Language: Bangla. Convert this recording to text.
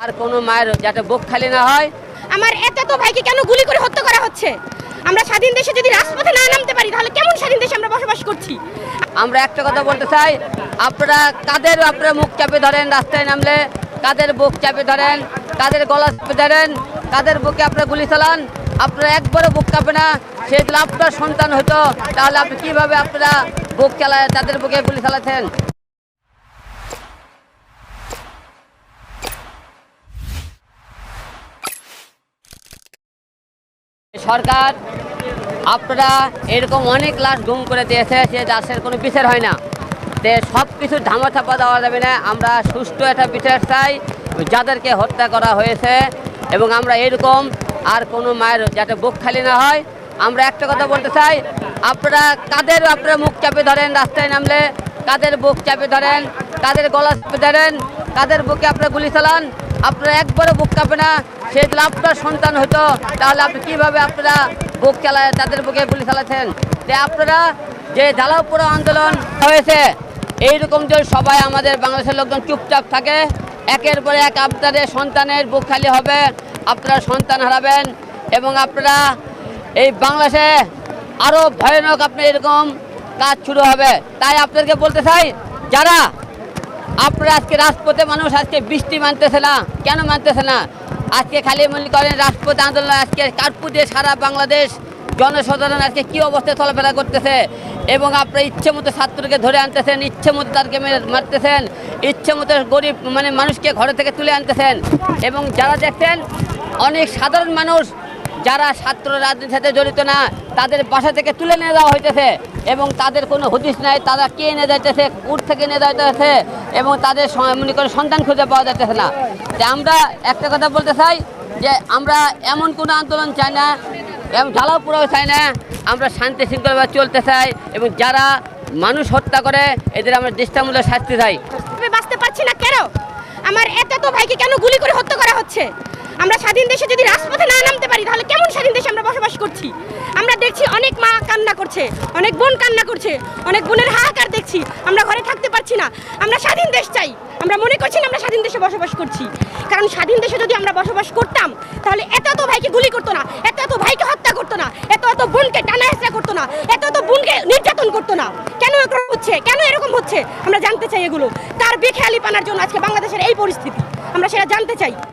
আর কোনো মায়ের যাতে বুক খালি না হয়। আমার এত তো ভাইকে কেন গুলি করে হত্যা করা হচ্ছে? আমরা স্বাধীন দেশে যদি রাজপথে না নামতে পারি তাহলে কেমন স্বাধীন দেশে আমরা বসবাস করছি? আমরা একটা কথা বলতে চাই আপনারা কাদের আপনারা মুখ চাপে ধরেন রাস্তায় নামলে? কাদের বুক চাপে ধরেন? কাদের গলা চাপে ধরেন? কাদের বুকে আপনারা গুলি চালান? আপনারা একবারও বুক কাঁপে না। সে যদি আপনার সন্তান হতো তাহলে আপনি কীভাবে আপনারা বুক চালায় তাদের বুকে গুলি চালাচ্ছেন সরকার, আপনারা এরকম অনেক লাশ গুম করে দিয়েছে যে লাশের কোনো বিচার হয় না। তে সব কিছু ধামা চাপা দেওয়া যাবে না, আমরা সুষ্ঠু একটা বিচার চাই, যাদেরকে হত্যা করা হয়েছে, এবং আমরা এরকম আর কোনো মায়ের যাতে বুক খালি না হয়। আমরা একটা কথা বলতে চাই, আপনারা কাদের আপনারা মুখ চাপে ধরেন রাস্তায় নামলে? কাদের বুক চাপে ধরেন? কাদের গলা চাপে ধরেন? কাদের বুকে আপনারা গুলি চালান? আপনারা একবারও বুক কাঁপে না। সে যদি আপনার সন্তান হতো, তাহলে আপনি কীভাবে আপনারা বুক চালায় তাদের বুকে গুলি চালাচ্ছেন যে আপনারা যে জ্বালাপুরো আন্দোলন হয়েছে, এইরকম যদি সবাই আমাদের বাংলাদেশের লোকজন চুপচাপ থাকে, একের পরে এক আপনাদের সন্তানের বুক খালি হবে, আপনারা সন্তান হারাবেন এবং আপনারা এই বাংলাদেশে আরও ভয়ানক আপনি এরকম কাজ শুরু হবে। তাই আপনাদেরকে বলতে চাই, যারা আপনারা আজকে রাজপথে মানুষ, আজকে বৃষ্টি মানতেছে না। কেন মানতেছে না? আজকে খালি মনে করেন রাজপথ আন্দোলন, আজকে কার্পুটে সারা বাংলাদেশ জনসাধারণ আজকে কি অবস্থায় চলাফেরা করতেছে? এবং আপনার ইচ্ছে মতো ছাত্রকে ধরে আনতেছেন, ইচ্ছে মতো তাদেরকে মেরে মারতেছেন, ইচ্ছে মতো গরিব মানে মানুষকে ঘরে থেকে তুলে আনতেছেন। এবং যারা দেখছেন, অনেক সাধারণ মানুষ যারা ছাত্র রাজনীতির সাথে জড়িত না, তাদের বাসা থেকে তুলে নিয়ে যাওয়া হইতেছে এবং তাদের কোনো হদিস নাই, তারা কে এনে যাইতেছে কুট থেকে নিয়ে যাইতেছে এবং তাদের মনে করে সন্তান খুঁজে পাওয়া যাইতেছে না। যে আমরা একটা কথা বলতে চাই যে, আমরা এমন কোনো আন্দোলন চাই না এবং জ্বালাও পুরাও চাই না, আমরা শান্তি শৃঙ্খলভাবে চলতে চাই এবং যারা মানুষ হত্যা করে, এদের আমরা দৃষ্টামূলক শাস্তি চাই। বাঁচতে পারছি না কেন? আমার এত এত ভাইকে কেন গুলি করে হত্যা করা হচ্ছে? আমরা স্বাধীন দেশে যদি রাজপথে না নামতে পারি তাহলে কেমন স্বাধীন দেশে আমরা বসবাস করছি? আমরা দেখছি অনেক মা কান্না করছে, অনেক বোন কান্না করছে, অনেক বোনের হাহাকার দেখছি, আমরা ঘরে থাকতে পারছি না। আমরা স্বাধীন দেশ চাই, আমরা মনে করছি না আমরা স্বাধীন দেশে বসবাস করছি। কারণ স্বাধীন দেশে যদি আমরা বসবাস করতাম, তাহলে এত এত ভাইকে গুলি করতো না, এত এত ভাইকে হত্যা করতো না, এত এত বোনকে টানা হেঁচড়া করতো না, এত এত বোনকে নির্যাতন করতো না। কেন এরকম হচ্ছে? কেন এরকম হচ্ছে? আমরা জানতে চাই এগুলো। তার বেখেয়ালি পানার জন্য আজকে বাংলাদেশের এই পরিস্থিতি। আমরা সেটা জানতে চাই।